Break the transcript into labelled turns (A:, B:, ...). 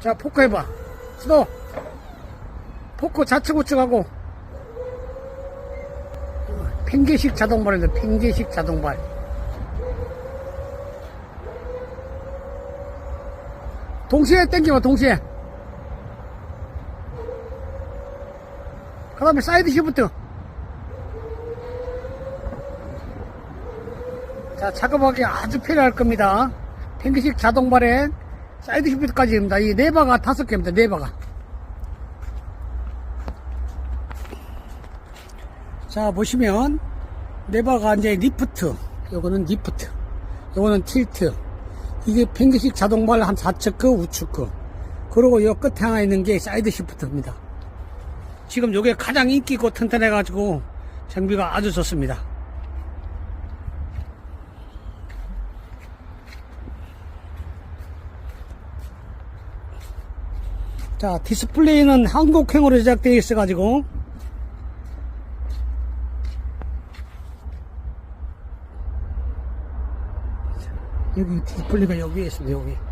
A: 자, 포크 해봐. 스노. 포크 좌측 우측하고. 팽개식 자동발이다, 팽개식 자동발. 동시에 땡기봐, 동시에. 그 다음에 사이드 시프트. 자, 작업하기 아주 필요할 겁니다. 탱크식 자동발에 사이드 시프트까지입니다. 이 네바가 다섯 개입니다. 네바가. 자, 보시면 네바가 이제 리프트, 요거는 리프트, 요거는 틸트. 이게 팽개식 자동발 한 좌측 거, 우측 거. 그리고 요 끝에 하나 있는 게 사이드 시프트입니다. 지금 요게 가장 인기 있고 튼튼해가지고 장비가 아주 좋습니다. 자, 디스플레이는 한국행으로 제작되어 있어 가지고, 여기 디스플레이가 여기에 있습니다, 여기.